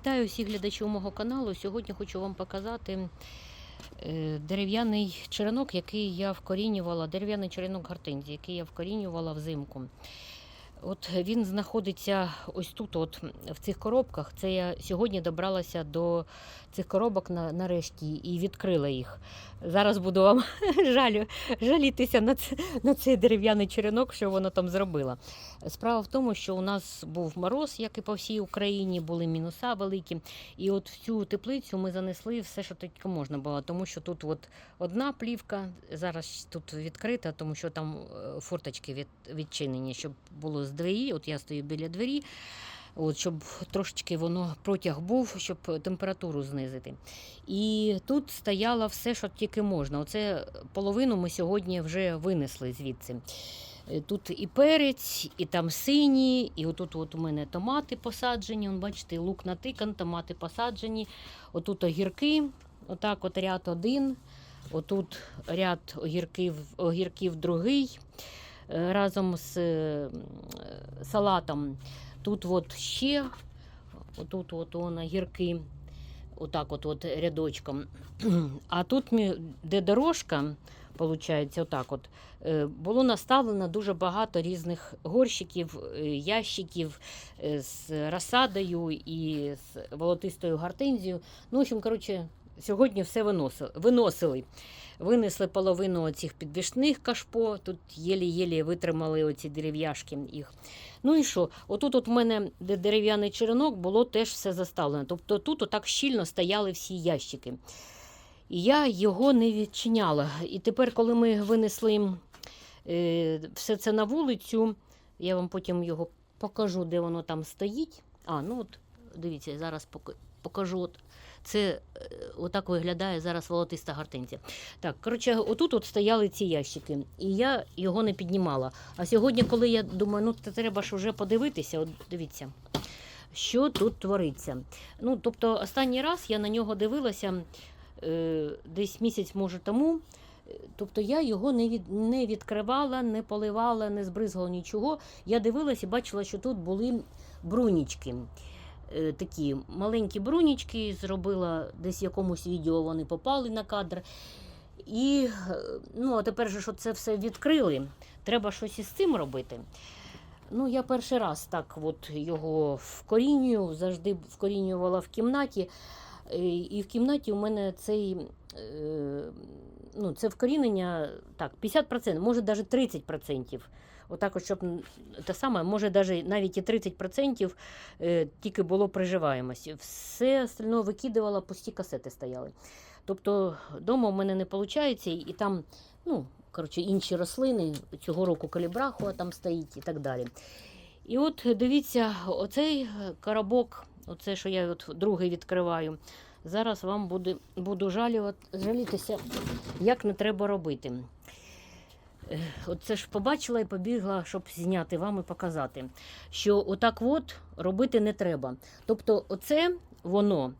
Вітаю всіх глядачів мого каналу. Сьогодні хочу вам показати е, дерев'яний черенок, який я вкорінювала, дерев'яний черенок гортензії, який я вкорінювала взимку. От він знаходиться ось тут, от в цих коробках. Це я сьогодні добралася до цих коробок на, нарешті і відкрила їх. Зараз буду вам жалю, жалітися на, на цей дерев'яний черенок, що воно там зробила. Справа в тому, що у нас був мороз, як і по всій Україні, були мінуса великі. І от в цю теплицю ми занесли все, що тільки можна було, тому що тут от одна плівка, зараз тут відкрита, тому що там е, форточки від, відчинені, щоб було з двері. От я стою біля двері. От, щоб трошечки воно протяг був, щоб температуру знизити. І тут стояло все, що тільки можна. Оце половину ми сьогодні вже винесли звідси. Е, Тут і перець, і там сині, і отут от у мене томати посаджені. Он, бачите, лук натикан, томати посаджені. Отут огірки, отак от ряд один. Отут ряд огірків, огірків другий разом з е, салатом. Тут от ще, отут от он огірки, отак от, от рядочком. А тут, де дорожка, виходить, отак от, е, було наставлено дуже багато різних горщиків, е, ящиків з розсадою і з волотистою гортензією. Ну, в общем, коротше, сьогодні все виносили. Винесли половину цих підвішних кашпо, тут єлі-єлі витримали оці дерев'яшки їх. Ну і що? Отут от в мене, де дерев'яний черенок, було теж все заставлено. Тобто тут отак щільно стояли всі ящики. І я його не відчиняла. І тепер, коли ми винесли е, все це на вулицю, я вам потім його покажу, де воно там стоїть. А, ну от, дивіться, зараз пока- покажу. От. Це е, отак виглядає зараз волотиста гортензія. Так, коротше, отут от стояли ці ящики, і я його не піднімала. А сьогодні, коли я думаю, ну треба ж вже подивитися, от дивіться, що тут твориться. Ну, тобто, останній раз я на нього дивилася е, десь місяць, може, тому. Тобто я його не, від, не відкривала, не поливала, не збризгала нічого. Я дивилася і бачила, що тут були брунічки. Е, Такі маленькі брунічки, зробила десь в якомусь відео вони попали на кадр. І е, ну, а тепер же, що це все відкрили, треба щось із цим робити. Ну, я перший раз так от його вкорінюю, завжди вкорінювала в кімнаті. Е, І в кімнаті у мене цей, ну, це вкорінення так, 50%, може навіть 30%. Отак, от, щоб те саме, може навіть, навіть і 30% е, тільки було приживаємості. Все остальне викидувала, пусті касети стояли. Тобто вдома в мене не виходить, і там ну, коротше, інші рослини, цього року калібрахуа там стоїть і так далі. І от дивіться, оцей коробок, оце, що я от другий відкриваю, зараз вам буде, буду жалітися, як не треба робити. Оце ж побачила і побігла, щоб зняти вам і показати, що отак от робити не треба. Тобто, оце воно,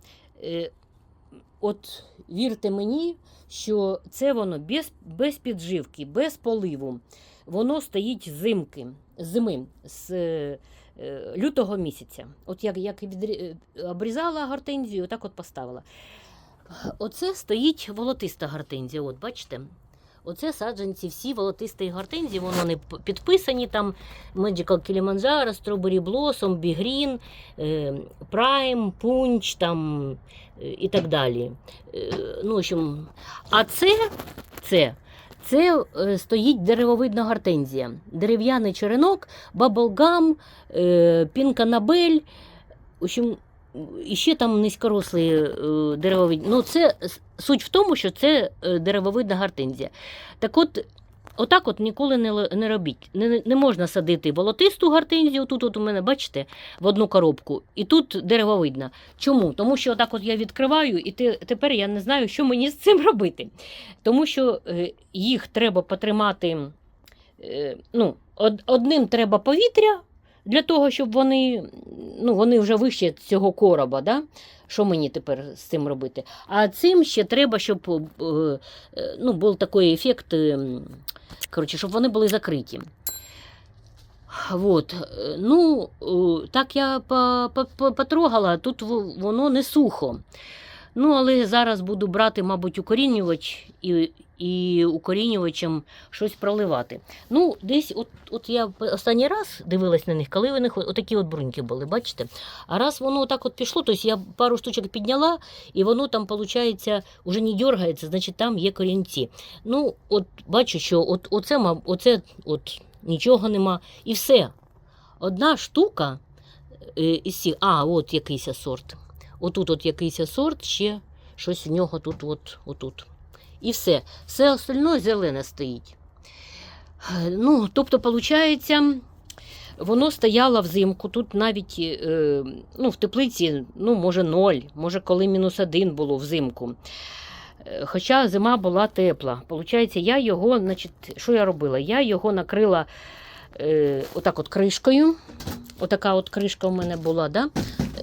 е, от вірте мені, що це воно без, без підживки, без поливу. Воно стоїть зимки, зими, з е, е, лютого місяця. От як, як відрі- е, обрізала гортензію, так от поставила. Оце стоїть волотиста гортензія. От бачите? Оце саджанці всі волотистої гортензії, воно не підписані там Magical Kilimanjaro, Strawberry Blossom, Big Green, е, Prime, Punch там, е, і так далі. Е, ну, в общем, а це, це, це стоїть деревовидна гортензія. Дерев'яний черенок, баблгам, пінканабель. В общем, і ще там низькорослі е, деревовидні. Ну, це суть в тому, що це е, деревовидна гортензія. Так от, отак от ніколи не, не робіть. Не, не- можна садити волотисту гортензію. Тут от у мене, бачите, в одну коробку, і тут деревовидна. Чому? Тому що отак от я відкриваю, і те, тепер я не знаю, що мені з цим робити. Тому що е, їх треба потримати. ну, од, одним треба повітря для того, щоб вони, ну, вони вже вище цього короба. Да? Що мені тепер з цим робити? А цим ще треба, щоб е, ну, був такий ефект, е, коротше, щоб вони були закриті. Вот. е, Ну, е, так я по- по- по- потрогала, тут воно не сухо. Ну, але зараз буду брати, мабуть, укорінювач і, і укорінювачем щось проливати. Ну, десь, от, от я останній раз дивилась на них, коли вони отакі от бруньки були, бачите? А раз воно так от пішло, то я пару штучок підняла, і воно там, виходить, уже не дергається, значить там є корінці. Ну, от бачу, що от, оце, оце от, нічого нема. І все. Одна штука е, із цих, а, от якийсь сорт. Отут от якийсь сорт, ще щось в нього тут, от, отут. І все. Все остальне зелене стоїть. Ну, тобто, виходить, воно стояло взимку. Тут навіть е, ну, в теплиці, ну, може, ноль, може, коли мінус один було взимку. Е, Хоча зима була тепла. Получається, я його, значить, що я робила? Я його накрила е, отак от кришкою. Отака от кришка у мене була, да?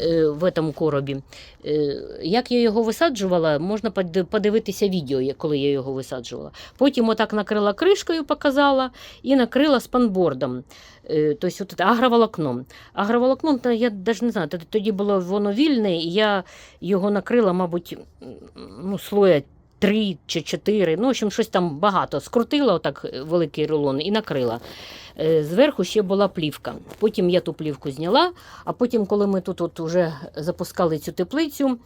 Е, в этом коробі. Е, Як я його висаджувала, можна подивитися відео, коли я його висаджувала. Потім отак накрила кришкою, показала, і накрила спанбордом. Е, Тобто от, агроволокном. Агроволокном, та я навіть не знаю, тоді було воно вільне, і я його накрила, мабуть, ну, слоя три чи чотири. Ну, в общем, щось там багато. Скрутила отак е, великий рулон і накрила. Е, Зверху ще була плівка. Потім я ту плівку зняла, а потім, коли ми тут от уже запускали цю теплицю,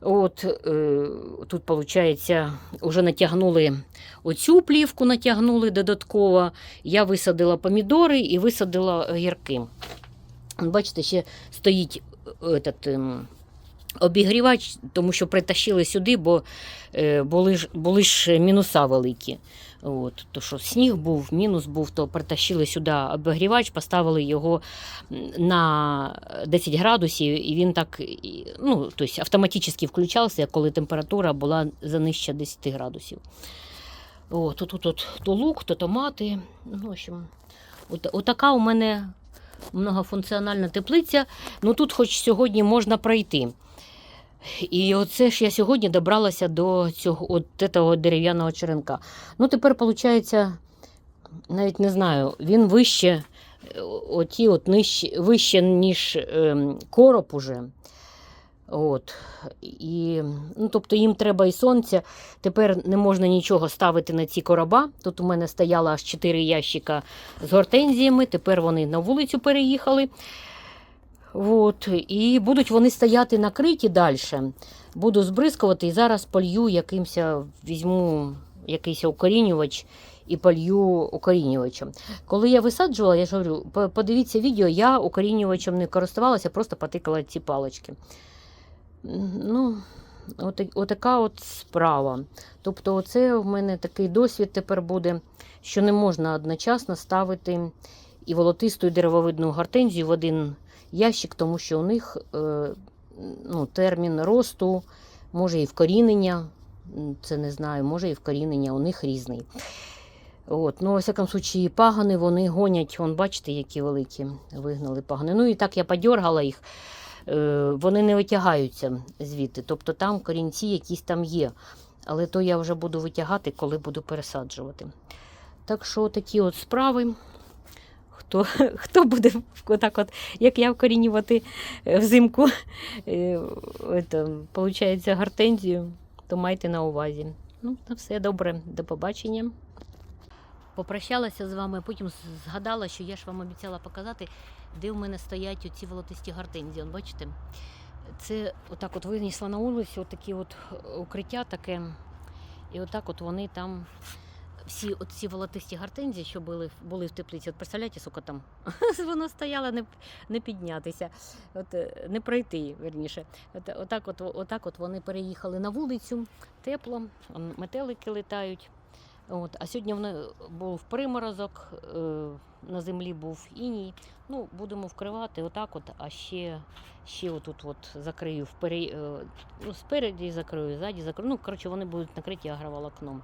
от, е, тут, виходить, вже натягнули оцю плівку, натягнули додатково. Я висадила помідори і висадила огірки. Бачите, ще стоїть этот, ем, обігрівач, тому що притащили сюди, бо е, були, ж, були ж мінуса великі. От, то що сніг був, мінус був, то притащили сюди обігрівач, поставили його на 10 градусів, і він так ну, тобто автоматично включався, коли температура була за нижче 10 градусів. О, тут от, то лук, то томати. Ну, в от, отака у мене многофункціональна теплиця. Ну тут хоч сьогодні можна пройти. І оце ж я сьогодні добралася до цього от цього дерев'яного черенка. Ну, тепер, виходить, навіть не знаю, він вище, е, оті от нижче, вище, ніж ем, короб уже. От. І, ну, тобто їм треба і сонця. Тепер не можна нічого ставити на ці короба. Тут у мене стояло аж 4 ящика з гортензіями, тепер вони на вулицю переїхали. От, і будуть вони стояти накриті далі. Буду збризкувати і зараз полью якимось, візьму якийсь укорінювач і полью укорінювачем. Коли я висаджувала, я ж говорю, подивіться відео, я укорінювачем не користувалася, просто потикала ці палочки. Ну, от, отака от справа. Тобто, оце в мене такий досвід тепер буде, що не можна одночасно ставити і волотисту, і деревовидну гортензію в один ящик, тому що у них е, ну, термін росту, може і вкорінення, це не знаю, може і вкорінення, у них різний. От, ну, всякому случаї, пагани вони гонять, вон, бачите, які великі вигнали пагани. Ну і так я подергала їх, е, вони не витягаються звідти. Тобто там корінці якісь там є. Але то я вже буду витягати, коли буду пересаджувати. Так що такі от справи. Хто, хто буде отак от, як я вкорінювати е, взимку, е, это, получається, гортензію, то майте на увазі. Ну, на все добре, до побачення. Попрощалася з вами, потім згадала, що я ж вам обіцяла показати, де в мене стоять оці волотисті гортензії. Бачите? Це отак от винесла на вулицю, такі от укриття таке. І отак от вони там всі от волотисті гортензії, що були, були в теплиці, от представляєте, сука там воно стояло не, не піднятися, от, е, не пройти, верніше. От, отак, от, отак от вони переїхали на вулицю, тепло, метелики летають. От, а сьогодні вони був приморозок, е, на землі був іній. Ну, будемо вкривати отак, от, а ще, ще отут от закрию впере, е, ну, спереді закрию, ззаді закрию. Ну, коротше, вони будуть накриті агроволокном.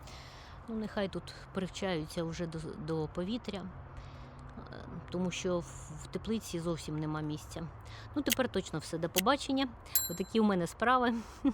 Ну, нехай тут привчаються вже до, до повітря, е, тому що в теплиці зовсім нема місця. Ну, тепер точно все. До побачення. Отакі у мене справи.